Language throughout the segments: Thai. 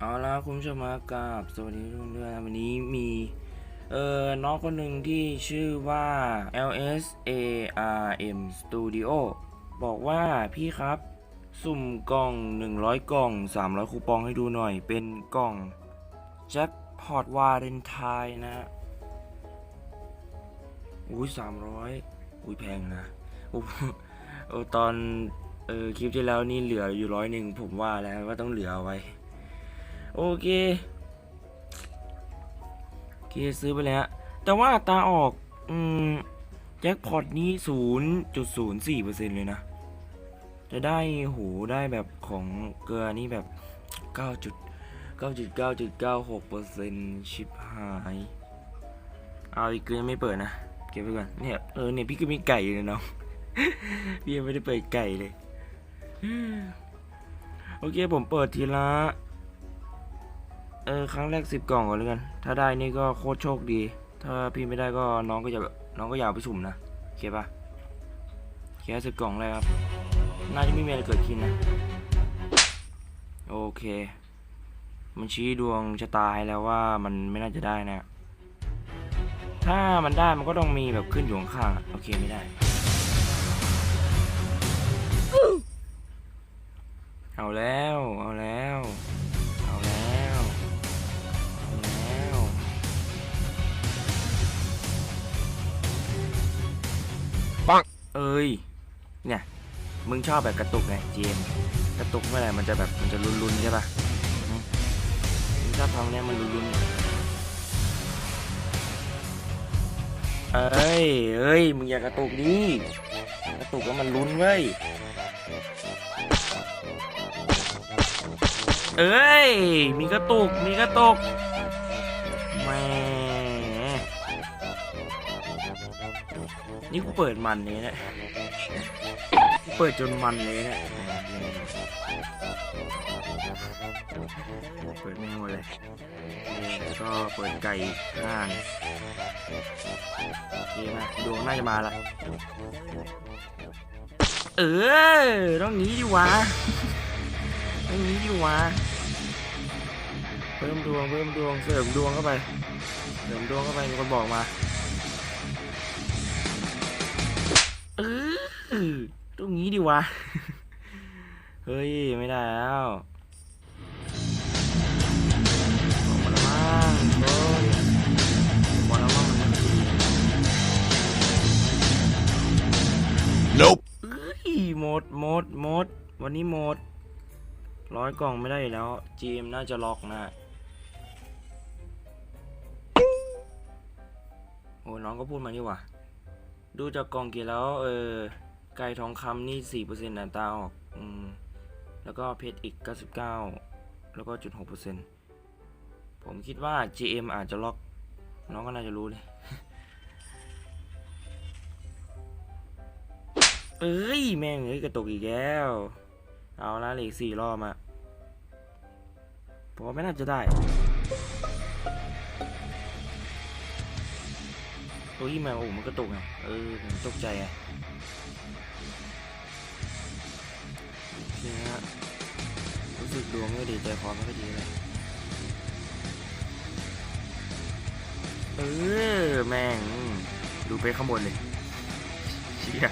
เอาละคุณผู้ชมมากับสวัสดีทุกคนด้วยนะวันนี้มีเอ่อน้องคนหนึ่งที่ชื่อว่า LSARM Studio บอกว่าพี่ครับ สุ่มกล่อง 100 กล่อง 300 คูปองให้ดูหน่อย เป็นกล่องแจ็คพอตวาเลนไทน์นะอุ้ย300 อุ้ยแพงนะโอ้ตอนเออคลิปที่แล้วนี่เหลืออยู่ร้อยหนึ่งผมว่าแล้วว่าต้องเหลืออไว้ โอเคโอเคซื้อไปแล้ว แต่ว่าตาออก อืม แจ็คพอตนี้0.04%เลยนะ จะได้โหได้แบบของเกลือนี่แบบ9.9.9.96%ชิปหาย เอาอีกเกลือยังไม่เปิดนะ เก็บไว้ก่อน เนี่ย เออ เนี่ย พี่ก็มีไก่เลยเนาะพี่ยังไม่ได้เปิดไก่เลย โอเค ผมเปิดทีละ เออครั้งแรกสิบกล่องก่อนแล้วกัน ถ้าได้นี่ก็โคตรโชคดี ถ้าพี่ไม่ได้ก็น้องก็อย่าน้องก็อย่าเอาไปสุ่มนะโอเคปะแค่สิบกล่องแรกครับ น่าจะไม่มีอะไรเกิดขึ้นนะ โอเค มันชี้ดวงชะตาให้แล้วว่ามันไม่น่าจะได้นะ ถ้ามันได้มันก็ต้องมีแบบขึ้นอยู่ข้างโอเคไม่ได้เอาแล้ว เอาแล้ว เอ้ย เนี่ย มึงชอบแบบกระตุกไงเจมกระตุกเมื่อไหร่มันจะแบบมันจะรุนๆใช่ปะมึงชอบทำเนี่ยมันรุนๆเอ้ยเอ้ย มึงอย่ากระตุกดิกระตุกแล้วมันลุ้นเว้ย เอ้ย มีกระตุก มีกระตุก นี่กูเปิดมันเลยเนะกูเปิดจนมันเลยเนะเปิดไม่หมดเลยแล้วก็เปิดไก่อีกข้างโอเคมาดวงน่าจะมาละ เออ ต้องหนี้ดีวะต้องหนี้ดีวะเพิ่มดวง เพิ่มดวง เสริมดวงเข้าไป เสริมดวงเข้าไปมีคนบอกมา อตรงนี้ดีวะ เฮ้ย ไม่ได้แล้วออกมาแล้วมั้งโดนออกมาแล้วมั้งมันไม่ดี Nope. เอ้ยหมดหมดหมด วันนี้หมด ร้อยกล่องไม่ได้อยู่แล้วจีมน่าจะล็อกนะโอ้น้องก็พูดมานี่หว่า ดูจากกล่องเกียร์แล้ว เออ ไก่ทองคำนี่สี่เปอร์เซ็นต์อัตราออกอืมแล้วก็เพชรอีกเก้าสิบเก้าแล้วก็จุดหกเปอร์เซ็นต์ผมคิดว่า GM อาจจะล็อก น้องก็น่าจะรู้เลยเอ้ย แม่งเอ้ยกระตุกอีกแล้ว เอาละเหลือสี่รอบอะผมไม่น่าจะได้โอ้ยแมวโอ้มันกระตุกไงเออผมตกใจไง สึกดวงไม่ดีใจคอไม่ดีเลยเออแม่ง ดูไปข้างบนเลยเชี่ย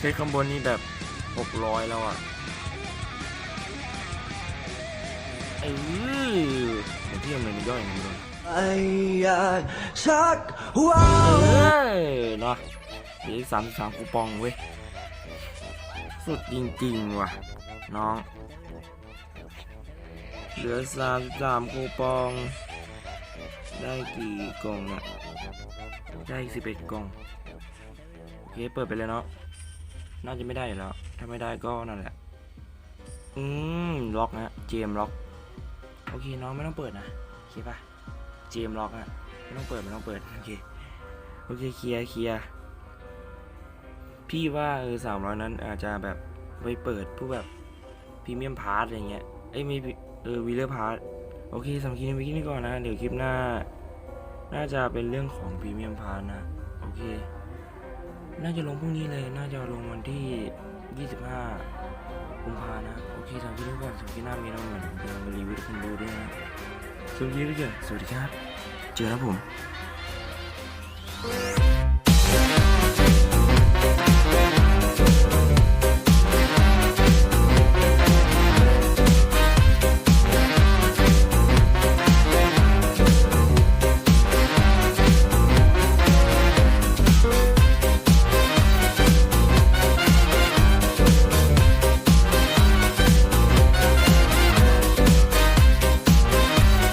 ไปข้างบนนี่แบบหกร้อยแล้วอะเออเดี๋ยวพี่ทำไมมันย่อยอย่างนี้เลยไอ้ยาชักว้าเอวเนาะเหลืออีกสามสามคูปองเว้ย สุดจริง ๆ ว่ะ น้อง เหลือสามสามคูปอง ได้กี่กล่องเนี่ย ได้สิบเอ็ดกล่อง โอเค เปิดไปเลยเนาะ น่าจะไม่ได้แล้ว ถ้าไม่ได้ก็นั่นแหละ อืม ล็อกนะ เจมล็อก โอเคน้องไม่ต้องเปิดนะ โอเคปะเจมล็อกอะไม่ต้องเปิดไม่ต้องเปิด โอเค โอเค เคลียร์เคลียร์พี่ว่าเออสามร้อยนั้นอาจจะแบบไว้เปิดพวกแบบพรีเมียมพาร์ทอะไรเงี้ย เอ้ยม่ เออวีเลอร์พาร์ทโอเคสำหรับคลิปนี้ไว้แค่นี้ก่อนนะ เดี๋ยวคลิปหน้า น่าจะเป็นเรื่องของพรีเมียมพาร์ทนะ โอเค น่าจะลงพรุ่งนี้เลย น่าจะลงวันที่ 25กุมภานะ โอเคสำหรับคลิปนี้ก่อนสำหรับคลิปหน้ามีน้องเหมือนเดิมมารีวิวคุณดูด้วยนะสำหรับคลิปนี้ก็เจอสวัสดีครับ เจอแล้วผม